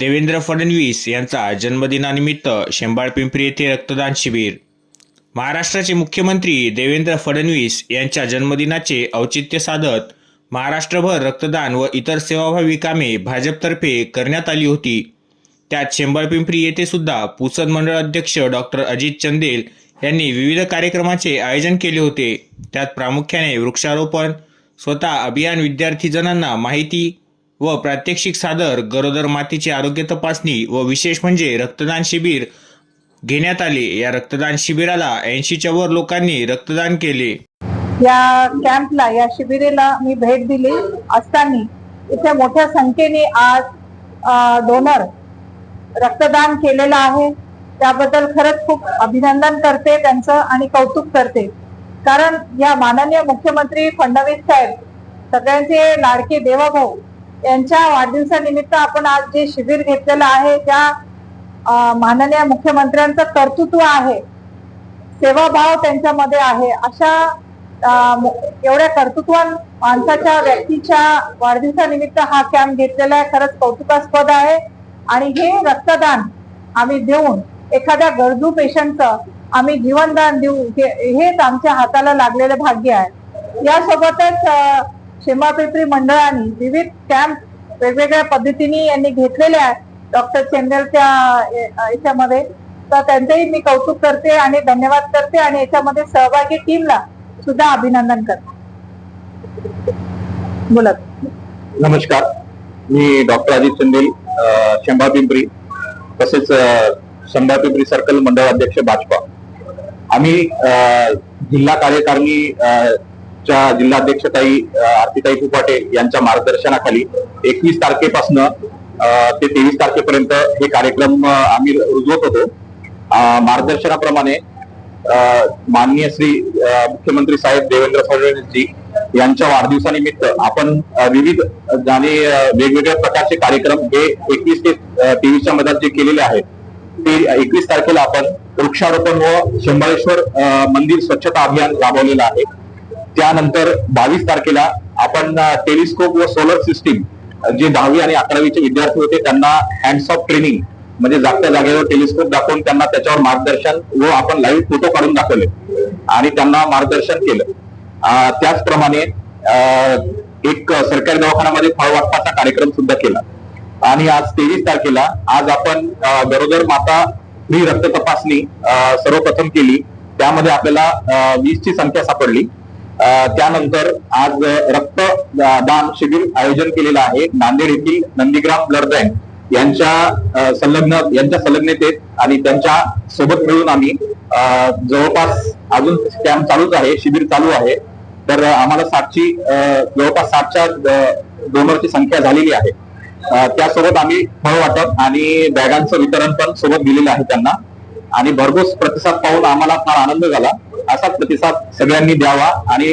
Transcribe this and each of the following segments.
देवेंद्र फडणवीस यांचा जन्मदिनानिमित्त शेंबाळ पिंपरी येथे रक्तदान शिबिर. महाराष्ट्राचे मुख्यमंत्री देवेंद्र फडणवीस यांच्या जन्मदिनाचे औचित्य साधत महाराष्ट्रभर रक्तदान व इतर सेवाभावी कामे भाजपतर्फे करण्यात आली होती. त्यात शेंबाळ पिंपरी येथे सुद्धा पुसद मंडळ अध्यक्ष डॉक्टर अजित चंदेल यांनी विविध कार्यक्रमाचे आयोजन केले होते. त्यात प्रामुख्याने वृक्षारोपण स्वतः अभियान विद्यार्थीजनांना माहिती व प्रात्यक्षिक सादर गरोदर मातीची आरोग्य तपासणी व विशेष म्हणजे रक्तदान शिबिर घेण्यात आले. या रक्तदान शिबिराला ऐंशीच्या वर लोकांनी रक्तदान केले. या कॅम्पला या शिबिरेला मी भेट दिली असताना इथे मोठ्या संख्येने आज डोनर रक्तदान केलेलं आहे. त्याबद्दल खरंच खूप अभिनंदन करते त्यांचं आणि कौतुक करते. कारण या माननीय मुख्यमंत्री फडणवीस साहेब सगळ्यांचे लाडके देवाभाऊ यांच्या वाढदिवसानिमित्त आपण आज जे शिबिर घेतलेलं आहे त्या माननीय मुख्यमंत्र्यांचं कर्तृत्व आहे सेवाभाव त्यांच्यामध्ये आहे अशा एवढ्या कर्तृत्वान माणसाच्या व्यक्तीच्या वाढदिवसानिमित्त हा कॅम्प घेतलेला आहे. खरंच कौतुकास्पद आहे. आणि हे रक्तदान आम्ही देऊन एखाद्या गरजू पेशंटचं आम्ही जीवनदान देऊ हे- हेच आमच्या हाताला लागलेलं भाग्य आहे. यासोबतच अं, मंडळाने विविध कॅम्प वेगवेगळ्या पद्धतीने यांनी घेतलेले आहेत. डॉक्टर चेंदेलच्या याच्यामध्ये. तर त्यांचंही मी कौतुक करते आणि धन्यवाद करते आणि याच्यामध्ये सहभागी टीमला सुद्धा अभिनंदन करते. बोलत नमस्कार. मी डॉक्टर अजित चंदेल शंभा पिंपरी तसेच शंभा पिंपरी सर्कल मंडळ अध्यक्ष भाजपा. आम्ही जिल्हा कार्यकारिणी च्या जिल्हाध्यक्षताई आरतीताई फुपाटे यांच्या मार्गदर्शनाखाली एकवीस तारखेपासून ते तेवीस तारखेपर्यंत हे कार्यक्रम आम्ही रुजवत होतो. मार्गदर्शनाप्रमाणे माननीय श्री मुख्यमंत्री साहेब देवेंद्र फडणवीसजी यांच्या वाढदिवसानिमित्त आपण विविध जाणे वेगवेगळ्या प्रकारचे कार्यक्रम हे एकवीस ते तेवीसच्या मधात जे केलेले आहेत ते एकवीस तारखेला आपण वृक्षारोपण व शंभरेश्वर मंदिर स्वच्छता अभियान राबवलेलं आहे. त्यानंतर बावीस तारखेला आपण टेलिस्कोप व सोलर सिस्टीम जे दहावी आणि अकरावीचे विद्यार्थी होते त्यांना हँड्स ऑफ ट्रेनिंग म्हणजे जागत्या जागेवर टेलिस्कोप दाखवून त्यांना त्याच्यावर मार्गदर्शन व आपण लाईव्ह फोटो काढून दाखवले. आणि त्यांना मार्गदर्शन केलं. त्याचप्रमाणे अं, एक सरकारी दवाखान्यामध्ये फळ वाटपाचा कार्यक्रम सुद्धा केला. आणि आज तेवीस तारखेला आज आपण गरोदर माता फ्री रक्त तपासणी सर्वप्रथम केली. त्यामध्ये आपल्याला वीस ची संख्या सापडली. त्यानंतर आज रक्त दान शिबिर आयोजन केलेलं आहे. नांदेड येथील नंदीग्राम ब्लड बँक यांच्या संलग्न यांच्या संलग्नतेत आणि त्यांच्यासोबत मिळून आम्ही जवळपास अजून कॅम्प चालूच आहे शिबिर चालू आहे. तर आम्हाला सातची जवळपास सातच्या डोनरची संख्या झालेली आहे. त्यासोबत आम्ही फळ वाटप आणि बॅगांचं वितरण पण सोबत दिलेलं आहे त्यांना. आणि भरघोस प्रतिसाद पाहून आम्हाला फार आनंद झाला. असा प्रतिसाद सगळ्यांनी द्यावा आणि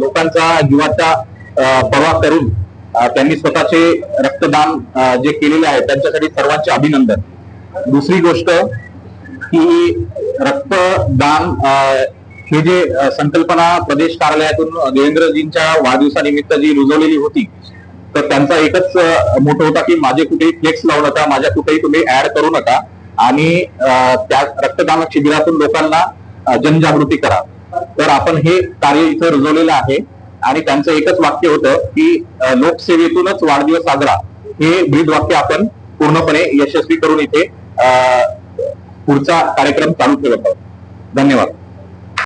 लोकांचा जीवाचा पर्वा करून त्यांनी स्वतःचे रक्तदान जे केलेले आहे त्यांच्यासाठी सर्वांचे अभिनंदन. दुसरी गोष्ट की रक्तदान हे जे संकल्पना प्रदेश कार्यालयातून देवेंद्रजींच्या वाढदिवसानिमित्त जी रुजवलेली होती तर त्यांचा एकच मोठं होता की माझे कुठेही फ्लेक्स लावू नका माझ्या कुठेही तुम्ही ऍड करू नका. आणि त्या रक्तदान शिबिरातून लोकांना जनजागृती करा. तर आपण हे कार्य इथं रुजवलेलं आहे. आणि त्यांचं एकच वाक्य होतं की लोकसेवेतूनच वाढदिवस साजरा. हे ब्रीद वाक्य आपण पूर्णपणे यशस्वी करून इथे अं, पुढचा कार्यक्रम चालू ठेवत आहोत. धन्यवाद.